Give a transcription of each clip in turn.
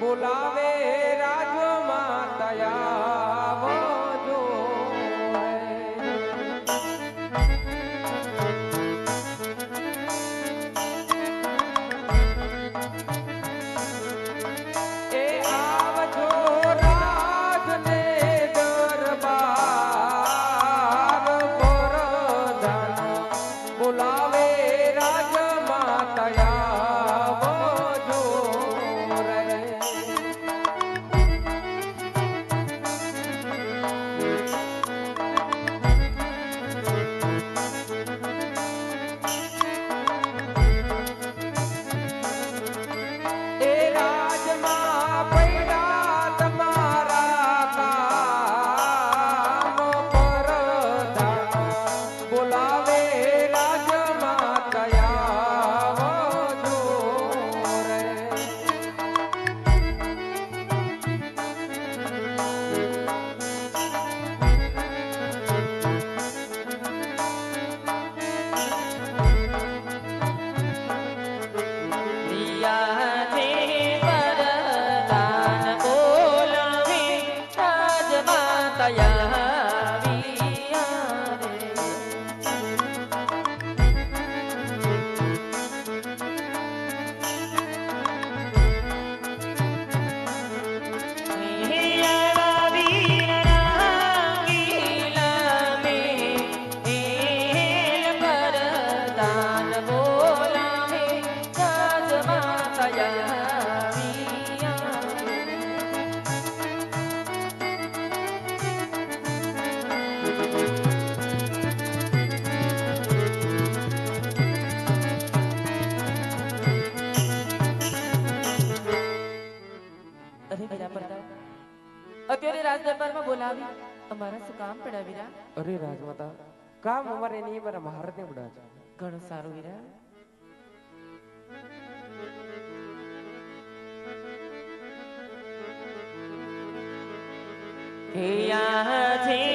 બોલાવે રાજમાં તયાવજો રાજ દરબારમાં બોલાવી. અમારા શું કામ પડ્યા વીરા? અરે રાજમાતા કામ અમારે નહીં મારા મહારાજને બડા છે. ઘણું સારું વીરા. હે રાણી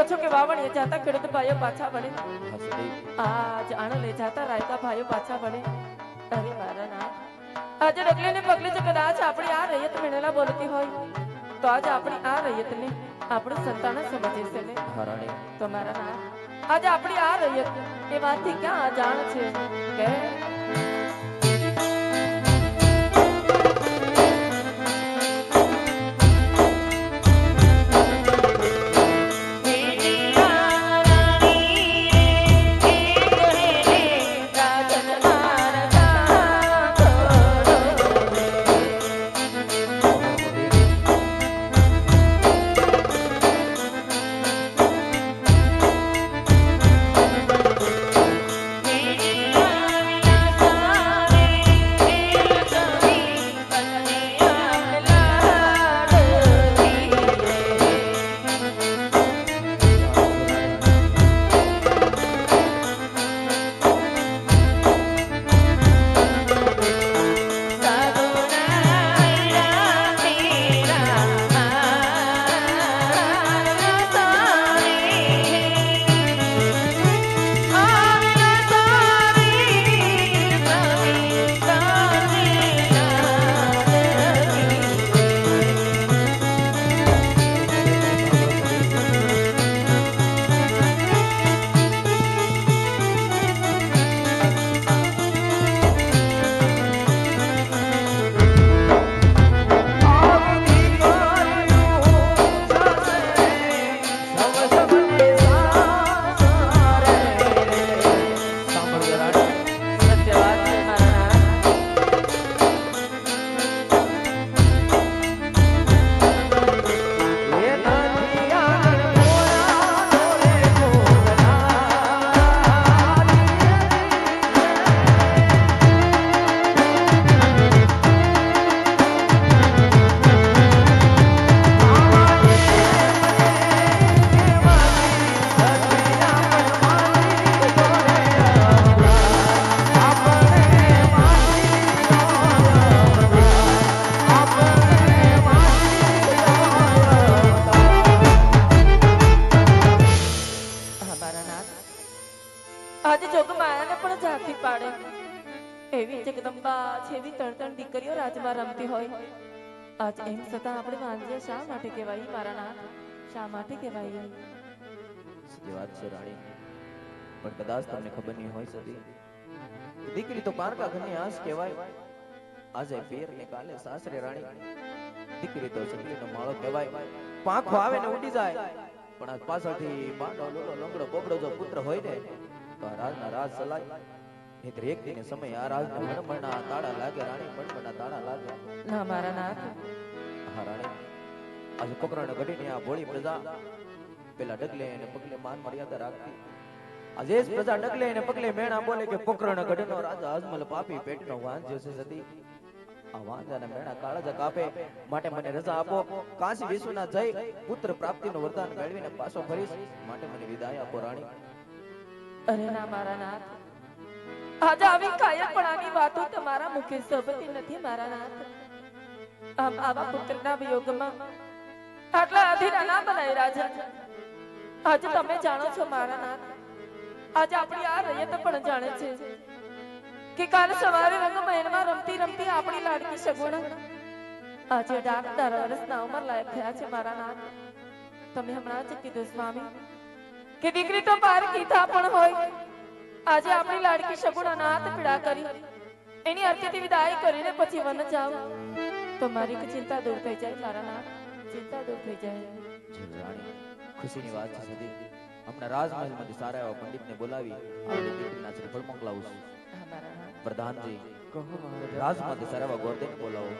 કર્યો કે વાવણ એ જાતા ખેડૂત ભાઈઓ પાછા વળે? આ જાણો લે જાતા રાયતા ભાઈઓ પાછા વળે. અરે મારા ના આજે ડગલે ને પગલે છે કદાચ આપણી આ રૈયત મેળેલા બોલતી હોય. તો આજે આપણી આ રૈયતને આપણું સંતાન સમજે છે ને? તો મારા ના આજે આપણી આ રૈયત એ વાતથી ક્યાં અજાણ છે? કે એવી જગદંબા જેવી ત્રણ ત્રણ દીકરીઓ રાજમાં રમતી હોય. આજ એમ છતાં આપણે વાંજ્યા શા માટે કહેવાય? મારા નાથ, શા માટે કહેવાય? સીધી વાત છે રાણી. પણ કદાચ તમને ખબર નહીં હોય સતી. દીકરી તો પારકા ઘરની આંસ કહેવાય. આજે પેર ને કાલે સાસરે રાણી. દીકરી તો સતીનો માળો કહેવાય. પાંખો આવે ને ઉડી જાય. પણ આ પાછળથી બાંડો લોલો લંગડો બોબડો જો પુત્ર હોય ને, તો રાજના રાજ ચલાય નહીંતર એક દિને સમય આ રાજના મણમણના તાળા લાગે રાણી મણમણના તાળા લાગે ના મારા નાથ હા રાણી. આજે કોકરાને ઘડીને આ ભોળી પ્રજા પેલા ડગલે અને પગલે માન મર્યાદા રાખતી. આજે જ પ્રજા ડગલે અને પગલે મેણા બોલે કે પોકરણ ગઢનો રાજા અજમલ પાપી પેટનો વાંજ્યો છે સતી. આ વાંજાને મેણા કાળજા કાપે માટે મને રજા આપો. કાશી વિશ્વના જય પુત્ર પ્રાપ્તિનું વરદાન મેળવીને પાછો ફરીશ માટે મને વિદાય આપો રાણી. અરે ના મારા નાથ આજે આવી કાયરપણાની વાતો તમારા મુખે શોભતી નથી મારા નાથ. આમ આવા પુત્રના વિયોગમાં આટલા અધીરા ના બનાય રાજા. આજ તમે જાણો છો મારા નાથ. આજ આપણી આ રૈયત પણ જાણે છે કે કાલ સવારે રંગમહેલમાં રમતી રમતી આપણી લાડકી સગુણ આજે ડાક અઢાર વર્ષના ઉંમર લાયક થયા છે મારા નાથ. તમે હમણાં જ કીધું સ્વામી, કે દીકરી તો પાર કીધા પણ હોય. આજે આપણી લાડકી સગુણ અનાથ પીડા કરી. એની અર્થેથી વિદાય કરીને પછી વન જાવ તો મારી ચિંતા દૂર થઈ જાય તારા નાથ. ચિંતા દૂર થઈ જાય. ખુશીની વાત છે સતી હમણાં રાજમહેલમાંથી સારા એવા પંડિતને બોલાવી આપણી દીકરીના શ્રીફળ મોકલાવું છું. પ્રધાનજી રાજમાંથી સારા એવા ગોરદેને બોલાવો.